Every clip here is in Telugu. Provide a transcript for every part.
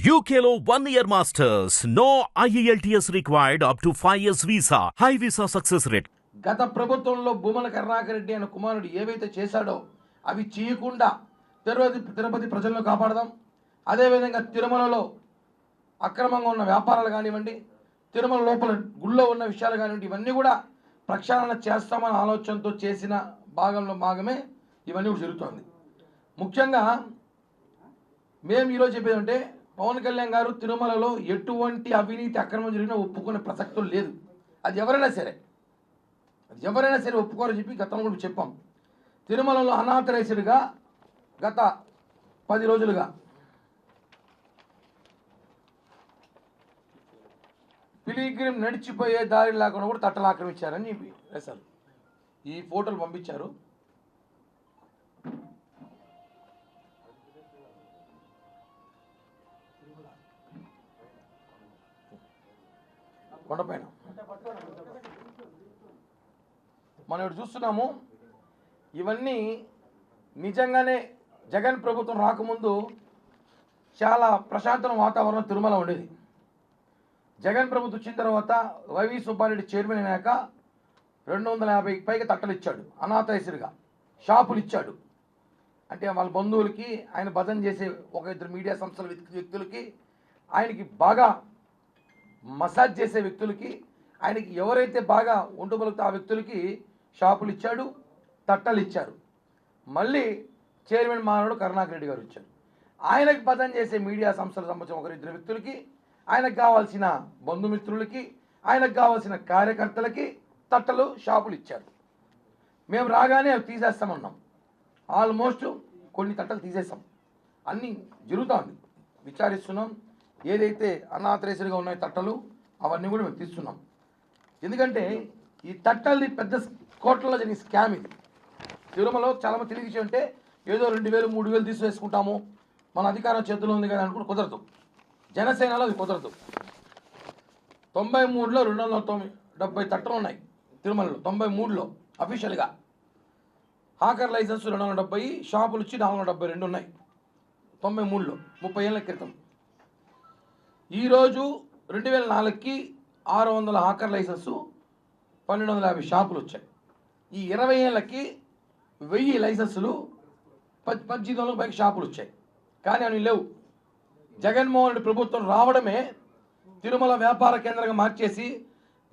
యూకేలో one year masters no E IELTS required up to 5 years visa. High visa success rate. గత ప్రభుత్వంలో భూమల కరుణాకర్ రెడ్డి అనే కుమారుడు ఏవైతే చేశాడో అవి చేయకుండా తిరుపతి తిరుపతి ప్రజలను కాపాడదాం అదేవిధంగా తిరుమలలో అక్రమంగా ఉన్న వ్యాపారాలు కానివ్వండి తిరుమల లోపల గుళ్ళో ఉన్న విషయాలు కానివ్వండి ఇవన్నీ కూడా ప్రక్షాళన చేస్తామన్న ఆలోచనతో చేసిన భాగంలో భాగమే ఇవన్నీ కూడా జరుగుతోంది ముఖ్యంగా మేము ఈరోజు చెప్పేదంటే పవన్ కళ్యాణ్ గారు తిరుమలలో ఎటువంటి అవినీతి అక్రమం జరిగినా ఒప్పుకునే ప్రసక్తులు లేదు. అది ఎవరైనా సరే. అది ఎవరైనా సరే ఒప్పుకోరని చెప్పి గతంలో కూడా చెప్పాం. తిరుమలలో అనాథరేసుడిగా గత పది రోజులుగా పిలిగ్రిమ్ నడిచిపోయే దారి లేకుండా కూడా తట్టలు ఆక్రమించారని చెప్పి వేశారు ఈ ఫోటోలు పంపించారు. కొండపైన. మనం ఇప్పుడు చూస్తున్నాము ఇవన్నీ నిజంగానే జగన్ ప్రభుత్వం రాకముందు చాలా ప్రశాంతమైన వాతావరణం తిరుమల ఉండేది. జగన్ ప్రభుత్వం వచ్చిన తర్వాత వైవి సుబ్బారెడ్డి చైర్మన్ అయినాక రెండు వందల యాభై పైగా తట్టలు ఇచ్చాడు అనాథైసులుగా షాపులు ఇచ్చాడు. అంటే వాళ్ళ బంధువులకి ఆయన భజన చేసే ఒక ఇద్దరు మీడియా సంస్థల వ్యక్తులకి ఆయనకి బాగా మసాజ్ చేసే వ్యక్తులకి ఆయనకి ఎవరైతే బాగా ఉండుబలుగుతా ఆ వ్యక్తులకి షాపులు ఇచ్చాడు తట్టలు ఇచ్చారు. మళ్ళీ చైర్మన్ మానవుడు కరుణాకర్ రెడ్డి గారు ఇచ్చారు. ఆయనకు పదం చేసే మీడియా సంస్థల సంబంధించిన ఒకరిద్దరు వ్యక్తులకి ఆయనకు కావాల్సిన బంధుమిత్రులకి ఆయనకు కావాల్సిన కార్యకర్తలకి తట్టలు షాపులు ఇచ్చారు. మేము రాగానే అవి తీసేస్తామన్నాం ఆల్మోస్ట్ కొన్ని తట్టలు తీసేస్తాం అన్నీ జరుగుతోంది విచారిస్తున్నాం. ఏదైతే అనాథరేసరిగా ఉన్నాయి తట్టలు అవన్నీ కూడా మేము తీస్తున్నాం. ఎందుకంటే ఈ తట్టల్ని పెద్ద కోట్లలో జరిగిన స్కామ్ ఇది. తిరుమలలో చాలామంది తెలియజేసి ఉంటే ఏదో రెండు వేలు మూడు వేలు తీసివేసుకుంటాము మన అధికారం చేతిలో ఉంది కదా అనుకుంటే కుదరదు. జనసేనలో అది కుదరదు. తొంభై మూడులో రెండు వందల తొమ్మిది డెబ్బై తట్టలు ఉన్నాయి తిరుమలలో తొంభై మూడులో అఫీషియల్గా. హాకర్ లైసెన్స్ రెండు వందల డెబ్బై షాపులు వచ్చి నాలుగు వందల డెబ్బై రెండు ఉన్నాయి. తొంభై మూడులో ముప్పై ఏళ్ళ క్రితం. ఈరోజు రెండు వేల నాలుగుకి ఆరు వందల హాకర్ లైసెన్సు పన్నెండు వందల యాభై షాపులు వచ్చాయి ఈ ఇరవై ఏళ్ళకి వెయ్యి లైసెన్సులు పద్ పద్దెనిమిది వందల పైకి షాపులు వచ్చాయి కానీ అవి లేవు. జగన్మోహన్ రెడ్డి ప్రభుత్వం రావడమే తిరుమల వ్యాపార కేంద్రంగా మార్చేసి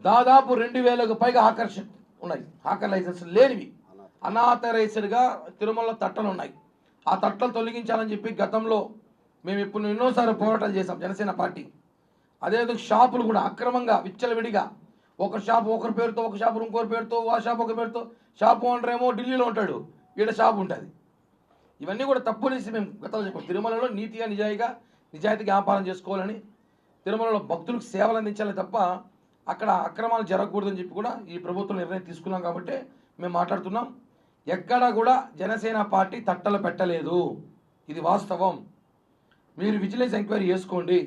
దాదాపు రెండు వేలకు పైగా ఆకర్షణ ఉన్నాయి. ఆకర్ లైసెన్స్ లేనివి. అనాథరైజ్డ్గా తిరుమలలో తట్టలు ఉన్నాయి ఆ తట్టలు తొలగించాలని చెప్పి గతంలో మేము ఇప్పుడు ఎన్నోసార్లు పోరాటాలు చేసాం జనసేన పార్టీ. అదేవిధంగా షాపులు కూడా అక్రమంగా విచ్చలవిడిగా. ఒక షాప్ ఒకరి పేరుతో ఒక షాపు ఇంకోరి పేరుతో ఆ షాప్ ఒక పేరుతో. షాప్ ఓనర్ ఏమో ఢిల్లీలో ఉంటాడు ఈడ షాప్ ఉంటుంది. ఇవన్నీ కూడా తప్పు అనేసి మేము గతంలో చెప్పాం. తిరుమలలో నీతిగా నిజాయిగా నిజాయితీగా వ్యాపారం చేసుకోవాలని తిరుమలలో భక్తులకు సేవలు అందించాలి తప్ప అక్కడ అక్రమాలు జరగకూడదని చెప్పి కూడా ఈ ప్రభుత్వం నిర్ణయం తీసుకున్నాం కాబట్టి మేము మాట్లాడుతున్నాం. ఎక్కడా కూడా జనసేన పార్టీ తట్టలు పెట్టలేదు. ఇది వాస్తవం. మీరు విజిలెన్స్ ఎంక్వైరీ చేసుకోండి.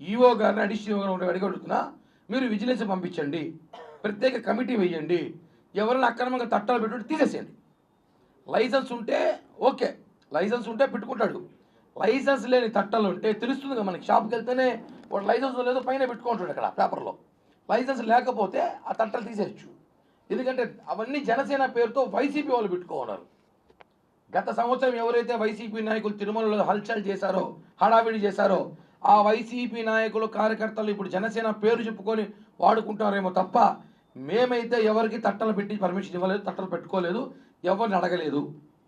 ఈఓ గారిని అడిషనల్ గారిని అడిగి అడుగుతున్నా మీరు విజిలెన్స్ పంపించండి. ప్రత్యేక కమిటీ వేయండి. ఎవరైనా అక్రమంగా తట్టలు పెట్టుకుంటే తీసేసేయండి. లైసెన్స్ ఉంటే ఓకే. లైసెన్స్ ఉంటే పెట్టుకుంటాడు. లైసెన్స్ లేని తట్టలు ఉంటే తెలుస్తుంది కదా మనకి. షాప్కి వెళ్తేనే వాడు లైసెన్స్ లేదో పైన పెట్టుకుంటాడు అక్కడ పేపర్లో. లైసెన్స్ లేకపోతే ఆ తట్టలు తీసేయచ్చు. ఎందుకంటే అవన్నీ జనసేన పేరుతో వైసీపీ వాళ్ళు పెట్టుకోన్నారు గత సంవత్సరం ఎవరైతే వైసీపీ నాయకులు తిరుమలలో హల్చల్ చేశారో హడావిడి చేశారో ఆ వైసీపీ నాయకులు కార్యకర్తలు ఇప్పుడు జనసేన పేరు చెప్పుకొని వాడుకుంటారేమో తప్ప మేమైతే ఎవరికి తట్టలు పెట్టి పర్మిషన్ ఇవ్వలేదు తట్టలు పెట్టుకోలేదు ఎవరిని అడగలేదు.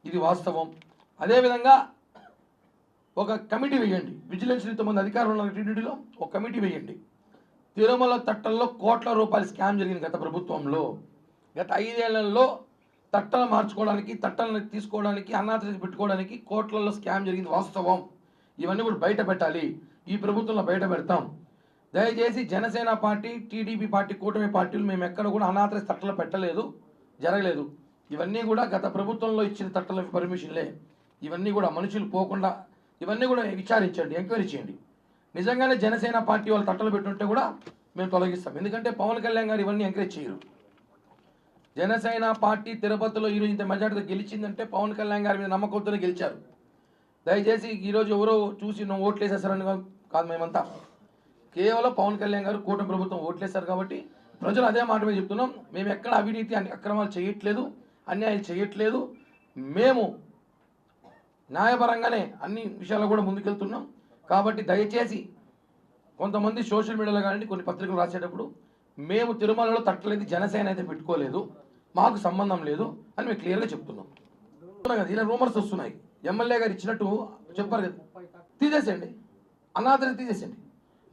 ఇది వాస్తవం. అదేవిధంగా ఒక కమిటీ వేయండి. విజిలెన్స్ ఇంతమంది అధికారులు ఉన్న టీడీడీలో ఒక కమిటీ వేయండి. తిరుమల తట్టల్లో కోట్ల రూపాయల స్కామ్ జరిగింది గత ప్రభుత్వంలో. గత ఐదేళ్ళలో తట్టలు మార్చుకోవడానికి తట్టలను తీసుకోవడానికి అన్నాథ పెట్టుకోవడానికి కోట్లలో స్కామ్ జరిగింది వాస్తవం. ఇవన్నీ కూడా బయట పెట్టాలి. ఈ ప్రభుత్వంలో బయట పెడతాం. దయచేసి జనసేన పార్టీ టీడీపీ పార్టీ కూటమి పార్టీలు మేము ఎక్కడ కూడా అనాథ తట్టలు పెట్టలేదు జరగలేదు. ఇవన్నీ కూడా గత ప్రభుత్వంలో ఇచ్చిన తట్టల పర్మిషన్లే. ఇవన్నీ కూడా మనుషులు పోకుండా ఇవన్నీ కూడా విచారించండి ఎంక్వైరీ చేయండి. నిజంగానే జనసేన పార్టీ వాళ్ళు తట్టలు పెట్టుంటే కూడా మేము తొలగిస్తాం. ఎందుకంటే పవన్ కళ్యాణ్ గారు ఇవన్నీ ఎంకరేజ్ చేయరు. జనసేన పార్టీ తిరుపతిలో ఈరోజు ఇంత మెజార్టీతో గెలిచిందంటే పవన్ కళ్యాణ్ గారి మీద నమ్మకంతోనే గెలిచారు. దయచేసి ఈరోజు ఎవరో చూసి నువ్వు ఓట్లు వేసేసారని కాదు మేమంతా. కేవలం పవన్ కళ్యాణ్ గారు కూటమి ప్రభుత్వం ఓట్లేశారు కాబట్టి ప్రజలు అదే మాట మీద చెప్తున్నాం. మేము ఎక్కడ అవినీతి అక్రమాలు చేయట్లేదు అన్యాయాలు చేయట్లేదు. మేము న్యాయపరంగానే అన్ని విషయాల్లో కూడా ముందుకెళ్తున్నాం. కాబట్టి దయచేసి కొంతమంది సోషల్ మీడియాలో కానీ కొన్ని పత్రికలు రాసేటప్పుడు మేము తిరుమలలో తట్టలేదు జనసేన అయితే పెట్టుకోలేదు మాకు సంబంధం లేదు అని మేము క్లియర్గా చెప్తున్నాం. కదా ఇలా రూమర్స్ వస్తున్నాయి. ఎమ్మెల్యే గారు ఇచ్చినట్టు చెప్పారు కదా. తీసేసేయండి. అనాథని తీసేసేయండి.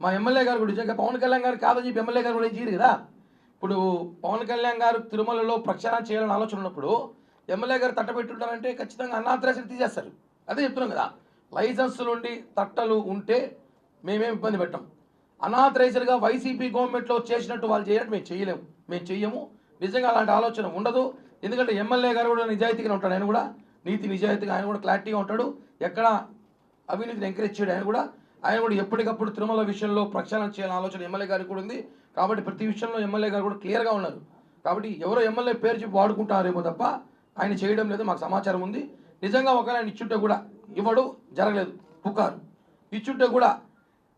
మా ఎమ్మెల్యే గారు కూడా పవన్ కళ్యాణ్ గారు కాదని చెప్పి ఎమ్మెల్యే గారు కూడా ఏం చేయరు కదా? ఇప్పుడు పవన్ కళ్యాణ్ గారు తిరుమలలో ప్రక్షాళన చేయాలని ఆలోచన ఉన్నప్పుడు ఎమ్మెల్యే గారు తట్టబెట్టుంటారంటే ఖచ్చితంగా అనాథరేషన్ తీసేస్తారు. అదే చెప్తున్నాం కదా. లైసెన్సులు ఉండి తట్టలు ఉంటే మేమేం ఇబ్బంది పెట్టాం. అనాథరైజర్గా వైసీపీ గవర్నమెంట్లో చేసినట్టు వాళ్ళు చేయటం మేము చేయలేము. మేము చెయ్యము. నిజంగా అలాంటి ఆలోచన ఉండదు. ఎందుకంటే ఎమ్మెల్యే గారు కూడా నిజాయితీగా ఉంటాడు. ఆయన కూడా నీతి నిజాయితీగా ఆయన కూడా క్లారిటీగా ఉంటాడు. ఎక్కడ అవినీతిని ఎంకరేజ్ చేయడు ఆయన కూడా. ఆయన కూడా ఎప్పటికప్పుడు తిరుమల విషయంలో ప్రక్షాళన చేయాలని ఆలోచన ఎమ్మెల్యే గారికి కూడా ఉంది. కాబట్టి ప్రతి విషయంలో ఎమ్మెల్యే గారు కూడా క్లియర్గా ఉన్నారు. కాబట్టి ఎవరో ఎమ్మెల్యే పేరు చెప్పి వాడుకుంటారేమో తప్ప ఆయన చేయడం లేదు. మాకు సమాచారం ఉంది. నిజంగా ఒకవేళ ఆయన ఇచ్చుంటే కూడా ఇవ్వడు జరగలేదు. పుకారు. ఇచ్చుంటే కూడా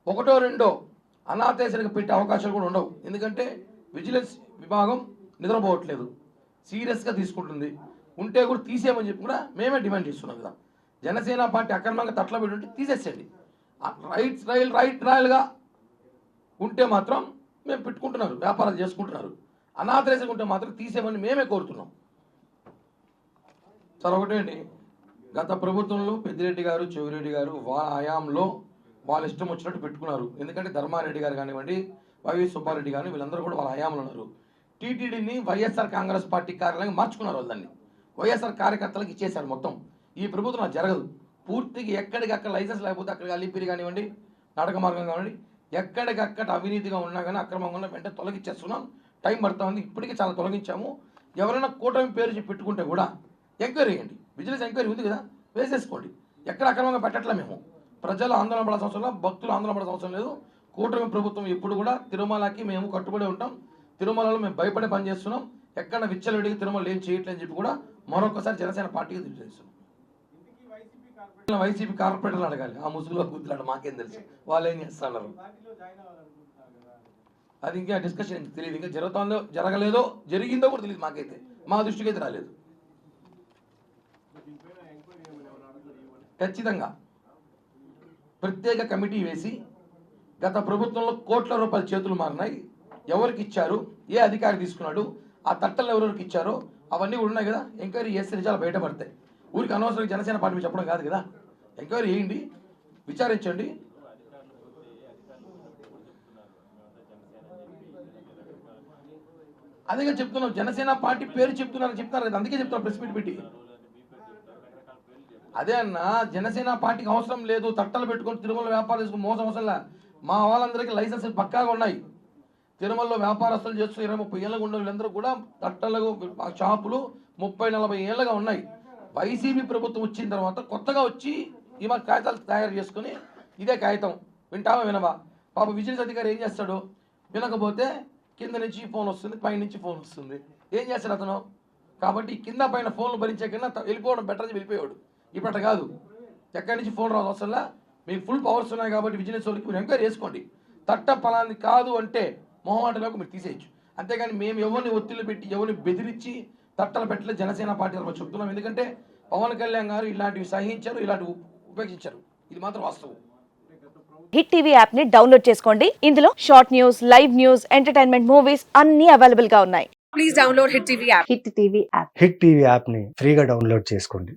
ఒకటో రెండో అనాథేసరికి పెట్టే అవకాశాలు కూడా ఉండవు. ఎందుకంటే విజిలెన్స్ విభాగం నిద్రపోవట్లేదు. సీరియస్గా తీసుకుంటుంది. ఉంటే కూడా తీసేయమని చెప్పి కూడా మేమే డిమాండ్ చేస్తున్నాం కదా. జనసేన పార్టీ అక్రమంగా తట్ల పెట్టుంటే తీసేసేయండి. రైట్ రైల్ రైట్ రాయల్గా ఉంటే మాత్రం మేము పెట్టుకుంటున్నారు. వ్యాపారాలు చేసుకుంటున్నారు. అనాథరేసంగా ఉంటే మాత్రం తీసేయమని మేమే కోరుతున్నాం. సార్ ఒకటే గత ప్రభుత్వంలో పెద్దిరెడ్డి గారు చెవిరెడ్డి గారు వాళ్ళ హయాంలో వాళ్ళ ఇష్టం వచ్చినట్టు పెట్టుకున్నారు. ఎందుకంటే ధర్మారెడ్డి గారు కానివ్వండి వైవి సుబ్బారెడ్డి కానీ వీళ్ళందరూ కూడా వాళ్ళ హయాంలో ఉన్నారు. టీటీడీని వైఎస్ఆర్ కాంగ్రెస్ పార్టీ కార్యాలయం మార్చుకున్నారు వాళ్ళని దాన్ని. వైఎస్ఆర్ కార్యకర్తలకు ఇచ్చేశారు మొత్తం. ఈ ప్రభుత్వం జరగదు. పూర్తిగా ఎక్కడికక్కడ లైసెన్స్ లేకపోతే అక్కడికి అలిపిరి కానివ్వండి నాటక మార్గం కానివ్వండి ఎక్కడికక్కడ అవినీతిగా ఉన్నా కానీ అక్రమంగా ఉన్నా వెంటనే తొలగించేస్తున్నాం. టైం పడుతూ ఉంది. ఇప్పటికీ చాలా తొలగించాము. ఎవరైనా కూటమి పేరు చెప్పి పెట్టుకుంటే కూడా ఎంక్వైరీ చేయండి. విజిలెన్స్ ఎంక్వైరీ ఉంది కదా. వేసేసుకోండి. ఎక్కడ అక్రమంగా పెట్టట్లే మేము. ప్రజలు ఆందోళన పడాల్సిన అవసరం లేదు భక్తులు ఆందోళన పడాల్సిన అవసరం లేదు. కూటమి ప్రభుత్వం ఎప్పుడు కూడా తిరుమలకి మేము కట్టుబడి ఉంటాం. తిరుమలలో మేము భయపడే పని చేస్తున్నాం. ఎక్కడ విచ్చలవిడికి తిరుమల ఏం చేయట్లేదు అని చెప్పి కూడా మరొకసారి జనసేన పార్టీకి తెలియజేస్తున్నాం వైసీపీ కార్పొరేటర్లు అడగాలి. ఆ ముసుగులో గుర్తులాడు మాకేం తెలుసు. వాళ్ళు ఏం చేస్తున్నారు? అది ఇంకా డిస్కషన్ తెలియదు. ఇంకా జరుగుతుందో జరగలేదో జరిగిందో కూడా తెలియదు మాకైతే. మా దృష్టికి అయితే రాలేదు ఖచ్చితంగా. ప్రత్యేక కమిటీ వేసి గత ప్రభుత్వంలో కోట్ల రూపాయల చేతులు మారినాయి. ఎవరికి ఇచ్చారు? ఏ అధికారి తీసుకున్నాడు? ఆ తట్టలు ఎవరెవరికి ఇచ్చారో? అవన్నీ కూడా ఉన్నాయి కదా. ఎంక్వైరీ చేస్తే నిజాలు బయటపడతాయి. ఊరికి అనవసరం జనసేన పార్టీ చెప్పడం కాదు కదా. ఎంక్వైరీ చేయండి. విచారించండి. అదే చెప్తున్నాం. జనసేన పార్టీ పేరు చెప్తున్నారు చెప్తున్నారు కదా. అందుకే చెప్తున్నారు ప్రెస్ మీట్ పెట్టి. అదే అన్న జనసేన పార్టీకి అవసరం లేదు తట్టలు పెట్టుకొని తిరుమల వ్యాపారం చేసుకుని మోసం అవసరం లే మా వాళ్ళందరికీ లైసెన్స్ పక్కాగా ఉన్నాయి. తిరుమలలో వ్యాపారస్తులు చేస్తూ ఇరవై ముప్పై ఏళ్ళగా ఉన్న వీళ్ళందరూ కూడా తట్టలకు షాపులు ముప్పై నలభై ఏళ్ళగా ఉన్నాయి. వైసీపీ ప్రభుత్వం వచ్చిన తర్వాత కొత్తగా వచ్చి ఈ మా కాగితాలు తయారు చేసుకుని ఇదే కాగితం. వింటావా వినవా? పాప విజిలెన్స్ అధికారి ఏం చేస్తాడు? వినకపోతే కింద నుంచి ఫోన్ వస్తుంది పై నుంచి ఫోన్ వస్తుంది. ఏం చేస్తాడు అతను? కాబట్టి కింద పైన ఫోన్లు భరించే కింద వెళ్ళిపోవడం బెటర్ అని వెళ్ళిపోయాడు ఇప్పుడు అట్ట కాదు. ఎక్కడి నుంచి ఫోన్ రాదు అవసరంలా మీకు ఫుల్ పవర్స్ ఉన్నాయి కాబట్టి విజిలెన్స్ వాళ్ళకి మీరు ఎంక్వైరీ చేసుకోండి. తట్ట పలాంది కాదు అంటే మొహమాటలకు మీరు తీసేయచ్చు. అంతేగాని మేము ఎవరిని ఒత్తిళ్ళు పెట్టి ఎవరిని బెదిరించి తట్టలు పెట్టలేదు జనసేన పార్టీ తరఫున చెప్తున్నాం. ఎందుకంటే పవన్ కళ్యాణ్ గారు ఇలాంటివి సహించారు ఇలాంటివి ఉపేక్షించారు. ఇది మాత్రం వాస్తవం. హిట్ టీవీ యాప్ని డౌన్లోడ్ చేసుకోండి. ఇందులో short news live news entertainment movies అన్ని అవైలబుల్గా ఉన్నాయి. Please download Hit TV app. Hit TV app Hit TV యాప్ని ఫ్రీగా డౌన్లోడ్ చేసుకోండి.